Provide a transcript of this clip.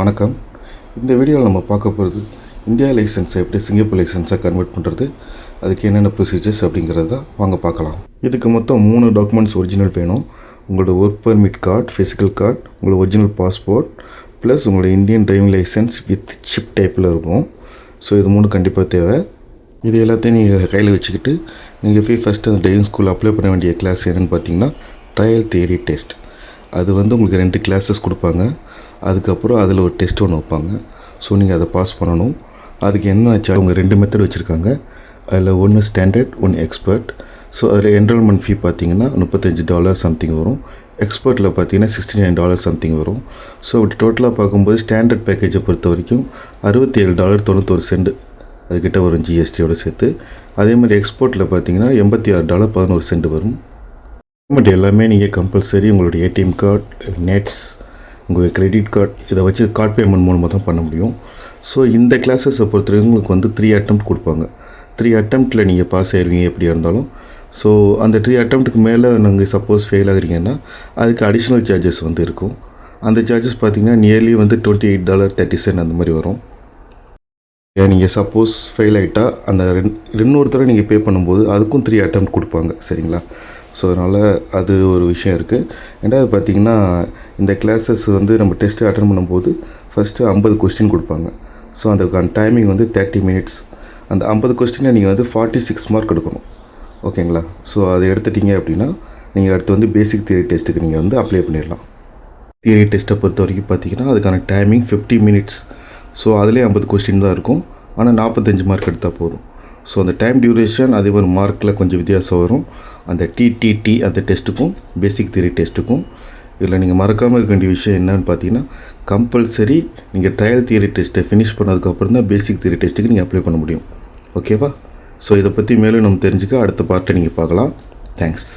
வணக்கம். இந்த வீடியோவில் நம்ம பார்க்க போகிறது இந்தியா லைசன்ஸை எப்படி சிங்கப்பூர் லைசன்ஸாக கன்வெர்ட் பண்ணுறது அதுக்கு என்னென்ன ப்ரொசீஜர்ஸ் அப்படிங்கிறத தான் வாங்க பார்க்கலாம். இதுக்கு மொத்தம் மூணு டாக்குமெண்ட்ஸ் ஒரிஜினல் வேணும். உங்களோட work permit card physical card உங்களோட ஒரிஜினல் பாஸ்போர்ட் ப்ளஸ் உங்களோட Indian driving licence with chip டைப்பில் இருக்கும். ஸோ இது மூணு கண்டிப்பாக தேவை. இது எல்லாத்தையும் நீங்கள் கையில் வச்சுக்கிட்டு நீங்கள் போய் ஃபஸ்ட்டு அந்த டிரைவிங் ஸ்கூல் அப்ளை பண்ண வேண்டிய கிளாஸ் என்னென்னு பார்த்தீங்கன்னா ட்ரையல் தியரி டெஸ்ட் அது வந்து உங்களுக்கு ரெண்டு கிளாஸஸ் கொடுப்பாங்க. அதுக்கப்புறம் அதில் ஒரு டெஸ்ட் ஒன்று வைப்பாங்க. ஸோ நீங்கள் அதை பாஸ் பண்ணணும். அதுக்கு என்ன ஆச்சு அவங்க ரெண்டு மெத்தட் வச்சுருக்காங்க. அதில் ஒன்று ஸ்டாண்டர்ட் ஒன்று எக்ஸ்பர்ட் ஸோ அதில் என்ரோல்மெண்ட் ஃபீ பார்த்தீங்கன்னா முப்பத்தஞ்சு டாலர் சம்திங் வரும். எக்ஸ்பர்ட்டில் பார்த்தீங்கன்னா சிக்ஸ்டி நைன் டாலர் சம்திங் வரும். ஸோ அப்படி டோட்டலாக பார்க்கும்போது ஸ்டாண்டர்ட் பேக்கேஜை பொறுத்த வரைக்கும் அறுபத்தி ஏழு டாலர் தொண்ணூத்தொரு சென்ட் அதுக்கிட்ட வரும் ஜிஎஸ்டியோடு சேர்த்து. அதே மாதிரி எக்ஸ்போர்ட்டில் பார்த்தீங்கன்னா எண்பத்தி ஆறு டாலர் பதினோரு சென்ட் வரும். பேமெண்ட் எல்லாமே நீங்கள் கம்பல்சரி உங்களுடைய ஏடிஎம் கார்டு நெட்ஸ் உங்களுடைய கிரெடிட் கார்டு இதை வச்சு கார்டு பேமெண்ட் மூலமாக தான் பண்ண முடியும். ஸோ இந்த கிளாஸஸை பொறுத்தவரைக்கும் உங்களுக்கு வந்து த்ரீ அட்டம்ப்ட் கொடுப்பாங்க. த்ரீ அட்டம்ப்ட்டில் நீங்கள் பாஸ் ஆயிருவீங்க எப்படியா இருந்தாலும். ஸோ அந்த த்ரீ அட்டம்ப்ட்டுக்கு மேலே நீங்கள் சப்போஸ் ஃபெயில் ஆகுறீங்கன்னா அதுக்கு அடிஷ்னல் சார்ஜஸ் வந்து இருக்கும். அந்த சார்ஜஸ் பார்த்தீங்கன்னா நியர்லி வந்து twenty eight dollar thirty cent அந்த மாதிரி வரும். நீங்கள் சப்போஸ் ஃபெயில் ஆகிட்டா அந்த ரெண் இன்னொரு தடவை நீங்கள் பே பண்ணும்போது அதுக்கும் த்ரீ அட்டம் கொடுப்பாங்க சரிங்களா? ஸோ அதனால் அது ஒரு விஷயம் இருக்குது ரெண்டாவது பார்த்தீங்கன்னா இந்த கிளாஸஸ் வந்து நம்ம டெஸ்ட்டு அட்டன் பண்ணும்போது ஃபஸ்ட்டு ஐம்பது கொஸ்டின் கொடுப்பாங்க. ஸோ அதுக்கான டைமிங் வந்து தேர்ட்டி மினிட்ஸ் அந்த ஐம்பது கொஸ்டினை நீங்கள் வந்து ஃபார்ட்டி சிக்ஸ் மார்க் எடுக்கணும். ஓகேங்களா? ஸோ அதை எடுத்துட்டீங்க அப்படின்னா நீங்கள் அடுத்து வந்து பேசிக் தியரி டெஸ்ட்டுக்கு நீங்கள் வந்து அப்ளை பண்ணிடலாம் தியரி டெஸ்ட்டை பொறுத்த வரைக்கும் பார்த்தீங்கன்னா அதுக்கான டைமிங் ஃபிஃப்டி மினிட்ஸ் ஸோ அதிலே ஐம்பது கொஸ்டின் தான் இருக்கும். ஆனால் நாற்பத்தஞ்சு மார்க் எடுத்தால் போதும். ஸோ அந்த டைம் டியூரேஷன் அதே மாதிரி மார்க்கில் கொஞ்சம் வித்தியாசம் வரும். அந்த டிடிடி அந்த டெஸ்ட்டுக்கும் பேசிக் தியரி டெஸ்ட்டுக்கும் இதில் நீங்கள் மறக்காமல் இருக்க வேண்டிய விஷயம் என்னன்னு பார்த்தீங்கன்னா கம்பல்சரி நீங்கள் ட்ரையல் தியரி டெஸ்ட்டை ஃபினிஷ் பண்ணதுக்கப்புறம் தான் பேசிக் தியரி டெஸ்ட்டுக்கு நீங்கள் அப்ளை பண்ண முடியும். ஓகேவா ஸோ இதை பற்றி மேலும் நம்ம தெரிஞ்சுக்க அடுத்த பார்ட்டை நீங்கள் பார்க்கலாம். தேங்க்ஸ்